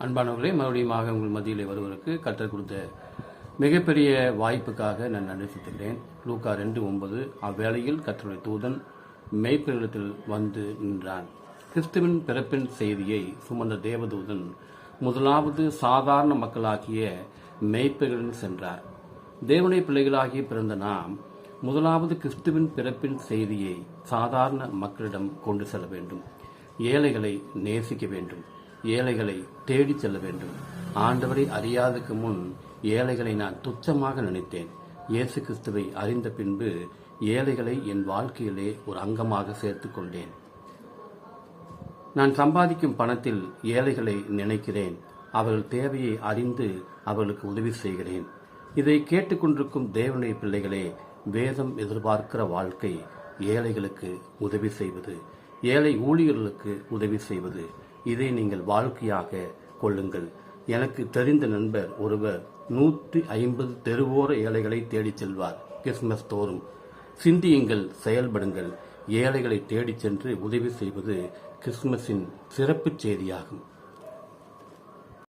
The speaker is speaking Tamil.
அன்பானவர்களே மறுபடியும் உங்கள் மத்தியிலே வருவதற்கு கற்றுக் கொடுத்த மிகப்பெரிய வாய்ப்புக்காக நான் நன்றி லூக்கா ரெண்டு ஒன்பது அவ்வேளையில் கர்த்தருடைய தூதன் மெய்ப்பெருளத்தில் வந்து நின்றான். கிறிஸ்துவின் பிறப்பின் செய்தியை சுமந்த தேவதூதன் முதலாவது சாதாரண மக்களாகிய மெய்ப்பெருளில் சென்றார். தேவனை பிள்ளைகளாகி பிறந்த நாம் முதலாவது கிறிஸ்துவின் பிறப்பின் செய்தியை சாதாரண மக்களிடம் கொண்டு செல்ல வேண்டும். ஏழைகளை நேசிக்க வேண்டும். ஏழைகளை தேடி செல்ல வேண்டும். ஆண்டவரை அறியாததுக்கு முன் ஏழைகளை நான் துச்சமாக நினைத்தேன். இயேசு கிறிஸ்துவை அறிந்த பின்பு ஏழைகளை என் வாழ்க்கையிலே ஒரு அங்கமாக சேர்த்துக் கொண்டேன். நான் சம்பாதிக்கும் பணத்தில் ஏழைகளை நினைக்கிறேன். அவர்கள் தேவையை அறிந்து அவர்களுக்கு உதவி செய்கிறேன். இதை கேட்டுக்கொண்டிருக்கும் தேவனுடைய பிள்ளைகளே வேதம் எதிர்பார்க்கிற வாழ்க்கை ஏழைகளுக்கு உதவி செய்வது ஏழை ஊழியர்களுக்கு உதவி செய்வது இதை நீங்கள் வாழ்க்கையாக கொள்ளுங்கள். எனக்கு தெரிந்த நண்பர் ஒருவர் நூற்றி ஐம்பது தெருவோர ஏழைகளை தேடிச் செல்வார். கிறிஸ்மஸ் தோறும் சிந்தியுங்கள் செயல்படுங்கள். ஏழைகளை தேடிச் சென்று உதவி செய்வது கிறிஸ்துமஸின் சிறப்புச் செய்தியாகும்.